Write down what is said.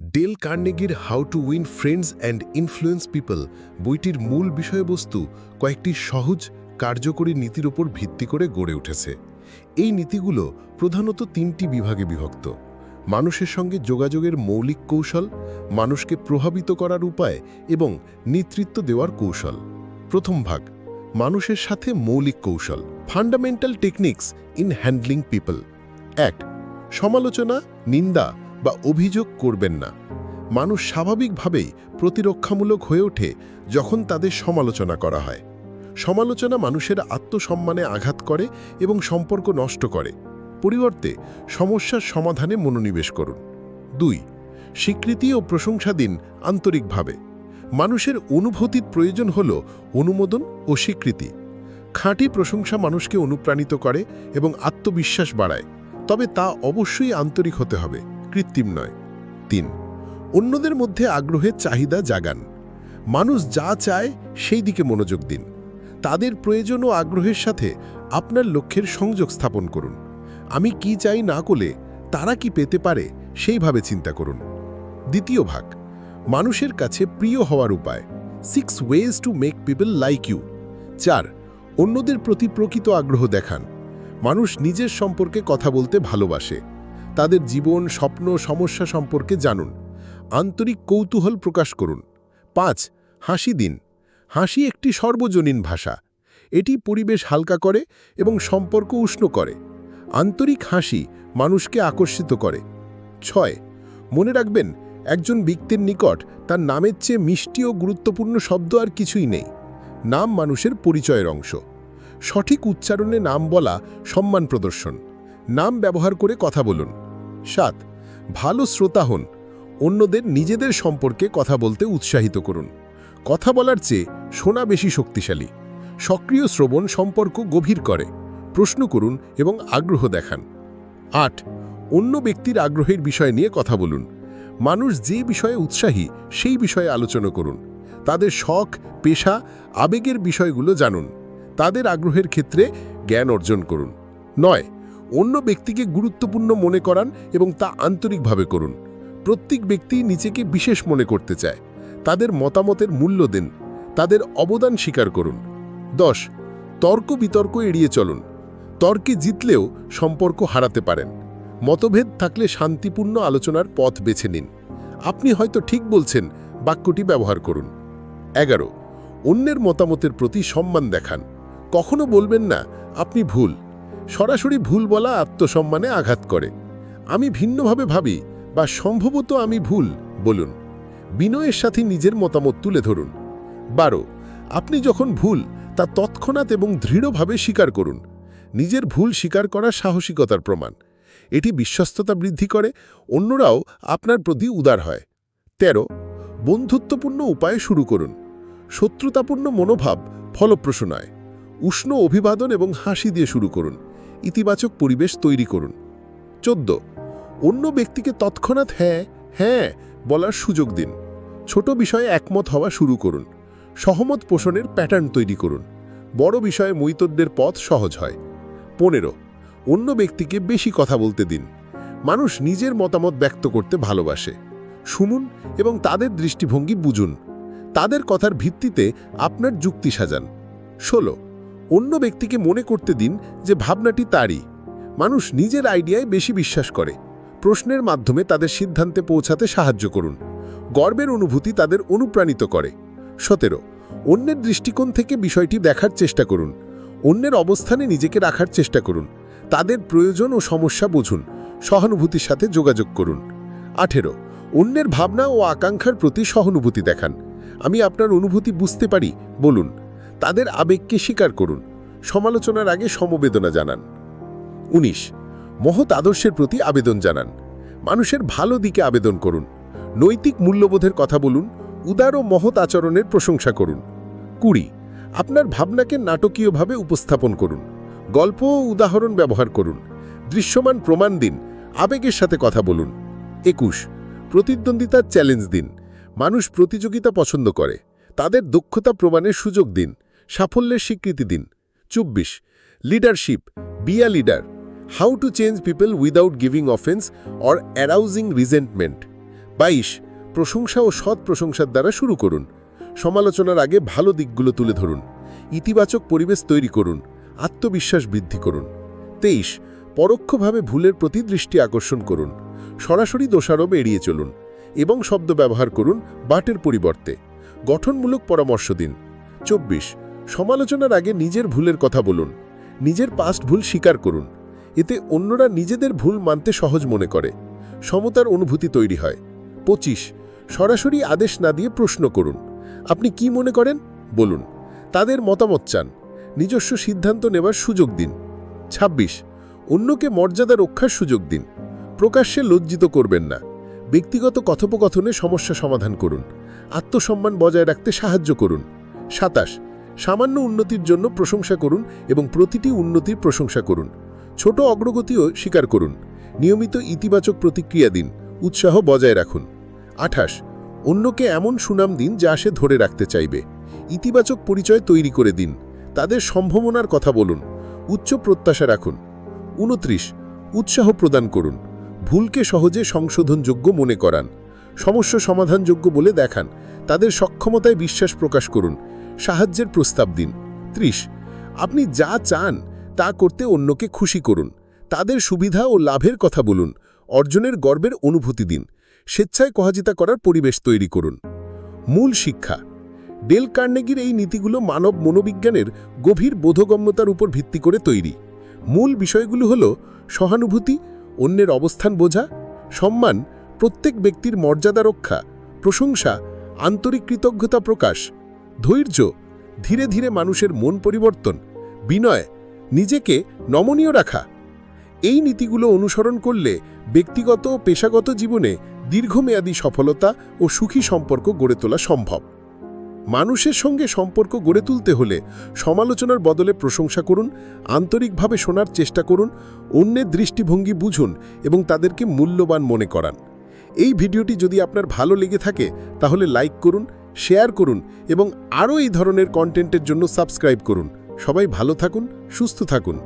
Del কার্নেগির how to win friends and influence people বইটির মূল বিষয়বস্তু কয়েকটি সহজ, কার্যকরী নীতির উপর ভিত্তি করে গড়ে উঠেছে। এই নীতিগুলো প্রধানত তিনটি বিভাগে বিভক্ত। মানুষের সঙ্গে যোগাযোগের মৌলিক কৌশল, মানুষকে প্রভাবিত করার উপায় এবং নেতৃত্ব দেওয়ার কৌশল। প্রথম ভাগ, মানুষের সাথে মৌলিক কৌশল fundamental techniques in handling people এক, সমালোচনা, নিন্দা বা অভিযোগ করবেন না। মানুষ স্বাভাবিকভাবেই প্রতিরক্ষামূলক হয়ে ওঠে যখন তাদের সমালোচনা করা হয়। সমালোচনা মানুষের আত্মসম্মানে আঘাত করে এবং সম্পর্ক নষ্ট করে। পরিবর্তে সমস্যার সমাধানে মনোনিবেশ করুন। দুই, স্বীকৃতি ও প্রশংসা দিন আন্তরিকভাবে। মানুষের অনুভূতির প্রয়োজন হল অনুমোদন ও স্বীকৃতি। খাঁটি প্রশংসা মানুষকে অনুপ্রাণিত করে এবং আত্মবিশ্বাস বাড়ায়। তবে তা অবশ্যই আন্তরিক হতে হবে। কৃত্রিম নয়। তিন, অন্যদের মধ্যে আগ্রহের চাহিদা জাগান। মানুষ যা চায়, সেই দিকে মনোযোগ দিন। তাদের প্রয়োজন ও আগ্রহের সাথে আপনার লক্ষ্যের সংযোগ স্থাপন করুন। আমি কি চাই না করলে, তারা কি পেতে পারে, সেইভাবে চিন্তা করুন। দ্বিতীয় ভাগ, মানুষের কাছে প্রিয় হওয়ার উপায়। Six ways to make people like you চার, অন্যদের প্রতি প্রকৃত আগ্রহ দেখান। মানুষ নিজের সম্পর্কে কথা বলতে ভালোবাসে। তাদের জীবন, স্বপ্ন, সমস্যা সম্পর্কে জানুন। আন্তরিক কৌতূহল প্রকাশ করুন। পাঁচ, হাসি দিন। হাসি একটি সর্বজনীন ভাষা। এটি পরিবেশ হালকা করে এবং সম্পর্ক উষ্ণ করে। আন্তরিক হাসি মানুষকে আকর্ষিত করে। ছয়, মনে রাখবেন, একজন ব্যক্তির নিকট তার নামের চেয়ে মিষ্টি ও গুরুত্বপূর্ণ শব্দ আর কিছুই নেই। নাম মানুষের পরিচয়ের অংশ। সঠিক উচ্চারণে নাম বলা সম্মান প্রদর্শন। নাম ব্যবহার করে কথা বলুন। সাত, ভালো শ্রোতা হন। অন্যদের নিজেদের সম্পর্কে কথা বলতে উৎসাহিত করুন। কথা বলার চেয়ে শোনা বেশি শক্তিশালী। সক্রিয় শ্রবণ সম্পর্ক গভীর করে। প্রশ্ন করুন এবং আগ্রহ দেখান। আট, অন্য ব্যক্তির আগ্রহের বিষয় নিয়ে কথা বলুন। মানুষ যে বিষয়ে উৎসাহী, সেই বিষয়ে আলোচনা করুন। তাদের শখ, পেশা, আবেগের বিষয়গুলো জানুন। তাদের আগ্রহের ক্ষেত্রে জ্ঞান অর্জন করুন। নয় অন্য ব্যক্তিকে গুরুত্বপূর্ণ মনে করান এবং তা আন্তরিকভাবে করুন। প্রত্যেক ব্যক্তি নিজেকে বিশেষ মনে করতে চায়। তাদের মতামতের মূল্য দেন। তাদের অবদান স্বীকার করুন। দশ, তর্ক বিতর্ক এড়িয়ে চলুন। তর্কে জিতলেও সম্পর্ক হারাতে পারেন। মতভেদ থাকলে শান্তিপূর্ণ আলোচনার পথ বেছে নিন। আপনি হয়তো ঠিক বলছেন, বাক্যটি ব্যবহার করুন। এগারো, অন্যের মতামতের প্রতি সম্মান দেখান। কখনো বলবেন না, আপনি ভুল। সরাসরি ভুল বলা আত্মসম্মানে আঘাত করে। আমি ভিন্নভাবে ভাবি বা সম্ভবত আমি ভুল, বলুন। বিনয়ের সাথে নিজের মতামত তুলে ধরুন। বারো, আপনি যখন ভুল, তা তৎক্ষণাৎ এবং দৃঢ়ভাবে স্বীকার করুন। নিজের ভুল স্বীকার করা সাহসিকতার প্রমাণ। এটি বিশ্বস্ততা বৃদ্ধি করে, অন্যরাও আপনার প্রতি উদার হয়। ১৩ বন্ধুত্বপূর্ণ উপায়ে শুরু করুন। শত্রুতাপূর্ণ মনোভাব ফলপ্রসূ নয়। উষ্ণ অভিবাদন এবং হাসি দিয়ে শুরু করুন। ইতিবাচক পরিবেশ তৈরি করুন। চোদ্দ। অন্য ব্যক্তিকে তৎক্ষণাৎ হ্যাঁ হ্যাঁ বলার সুযোগ দিন। ছোট বিষয়ে একমত হওয়া শুরু করুন। সহমত পোষণের প্যাটার্ন তৈরি করুন। বড় বিষয়ে মৈতদ্যের পথ সহজ হয়। পনেরো। অন্য ব্যক্তিকে বেশি কথা বলতে দিন। মানুষ নিজের মতামত ব্যক্ত করতে ভালোবাসে। শুনুন এবং তাদের দৃষ্টিভঙ্গি বুঝুন। তাদের কথার ভিত্তিতে আপনার যুক্তি সাজান। ষোলো। অন্য ব্যক্তিকে মনে করতে দিন যে ভাবনাটি তারই। মানুষ নিজের আইডিয়ায় বেশি বিশ্বাস করে। প্রশ্নের মাধ্যমে তাদের সিদ্ধান্তে পৌঁছাতে সাহায্য করুন। গর্বের অনুভূতি তাদের অনুপ্রাণিত করে। সতেরো, অন্যের দৃষ্টিকোণ থেকে বিষয়টি দেখার চেষ্টা করুন। অন্যের অবস্থানে নিজেকে রাখার চেষ্টা করুন। তাদের প্রয়োজন ও সমস্যা বুঝুন। সহানুভূতির সাথে যোগাযোগ করুন। আঠেরো, অন্যের ভাবনা ও আকাঙ্ক্ষার প্রতি সহানুভূতি দেখান। আমি আপনার অনুভূতি বুঝতে পারি, বলুন। তাদের আবেগকে স্বীকার করুন। সমালোচনার আগে সমবেদনা জানান। ১৯ মহৎ আদর্শের প্রতি আবেদন জানান। মানুষের ভালো দিকে আবেদন করুন। নৈতিক মূল্যবোধের কথা বলুন। উদার ও মহৎ আচরণের প্রশংসা করুন। কুড়ি, আপনার ভাবনাকে নাটকীয়ভাবে উপস্থাপন করুন। গল্প ও উদাহরণ ব্যবহার করুন। দৃশ্যমান প্রমাণ দিন। আবেগের সাথে কথা বলুন। একুশ, প্রতিদ্বন্দ্বিতার চ্যালেঞ্জ দিন। মানুষ প্রতিযোগিতা পছন্দ করে। তাদের দক্ষতা প্রমাণের সুযোগ দিন। সাফল্যের স্বীকৃতি দিন। চব্বিশ leadership be a leader how to change people without giving offence or arousing resentment বাইশ, প্রশংসা ও সৎ প্রশংসার দ্বারা শুরু করুন। সমালোচনার আগে ভালো দিকগুলো তুলে ধরুন। ইতিবাচক পরিবেশ তৈরি করুন। আত্মবিশ্বাস বৃদ্ধি করুন। তেইশ, পরোক্ষভাবে ভুলের প্রতি দৃষ্টি আকর্ষণ করুন। সরাসরি দোষারোপ এড়িয়ে চলুন এবং শব্দ ব্যবহার করুন বাটের পরিবর্তে। গঠনমূলক পরামর্শ দিন। চব্বিশ সমালোচনার আগে নিজের ভুলের কথা বলুন, নিজের পাস্ট ভুল স্বীকার করুন, এতে অন্যরা নিজেদের ভুল মানতে সহজ মনে করে, সমতার অনুভূতি তৈরি হয়। পঁচিশ, সরাসরি আদেশ না দিয়ে প্রশ্ন করুন, আপনি কি মনে করেন? বলুন, তাদের মতামত চান, নিজস্ব সিদ্ধান্ত নেবার সুযোগ দিন। ২৬ অন্যকে মর্যাদা রক্ষার সুযোগ দিন, প্রকাশ্যে লজ্জিত করবেন না, ব্যক্তিগত কথোপকথনে সমস্যা সমাধান করুন, আত্মসম্মান বজায় রাখতে সাহায্য করুন। সাতাশ সামান্য উন্নতির জন্য প্রশংসা করুন এবং প্রতিটি উন্নতির প্রশংসা করুন। ছোট অগ্রগতিও স্বীকার করুন। নিয়মিত ইতিবাচক প্রতিক্রিয়া দিন। উৎসাহ বজায় রাখুন। আঠাশ, অন্যকে এমন সুনাম দিন যা সে ধরে রাখতে চাইবে। ইতিবাচক পরিচয় তৈরি করে দিন। তাদের সম্ভাবনার কথা বলুন। উচ্চ প্রত্যাশা রাখুন। উনত্রিশ, উৎসাহ প্রদান করুন। ভুলকে সহজে সংশোধনযোগ্য মনে করান। সমস্যা সমাধানযোগ্য বলে দেখান। তাদের সক্ষমতায় বিশ্বাস প্রকাশ করুন। সাহায্যের প্রস্তাব দিন। ত্রিশ, আপনি যা চান তা করতে অন্যকে খুশি করুন। তাদের সুবিধা ও লাভের কথা বলুন। অর্জনের গর্বের অনুভূতি দিন। স্বেচ্ছায় কহাজিতা করার পরিবেশ তৈরি করুন। মূল শিক্ষা, ডেল কার্নেগির এই নীতিগুলো মানব মনোবিজ্ঞানের গভীর বোধগম্যতার উপর ভিত্তি করে তৈরি। মূল বিষয়গুলো হল সহানুভূতি, অন্যের অবস্থান বোঝা, সম্মান, প্রত্যেক ব্যক্তির মর্যাদা রক্ষা, প্রশংসা, আন্তরিক কৃতজ্ঞতা প্রকাশ ধৈর্য, ধীরে ধীরে মানুষের মন পরিবর্তন, বিনয়, নিজেকে নমনীয় রাখা। এই নীতিগুলো অনুসরণ করলে ব্যক্তিগত ও পেশাগত জীবনে দীর্ঘমেয়াদী সফলতা ও সুখী সম্পর্ক গড়ে তোলা সম্ভব। মানুষের সঙ্গে সম্পর্ক গড়ে তুলতে হলে সমালোচনার বদলে প্রশংসা করুন, আন্তরিকভাবে শোনার চেষ্টা করুন, অন্যের দৃষ্টিভঙ্গি বুঝুন এবং তাদেরকে মূল্যবান মনে করান। এই ভিডিওটি যদি আপনার ভালো লেগে থাকে, তাহলে লাইক করুন শেয়ার করুন এবং আরও এই ধরনের কন্টেন্টের জন্য সাবস্ক্রাইব করুন। সবাই ভালো থাকুন, সুস্থ থাকুন।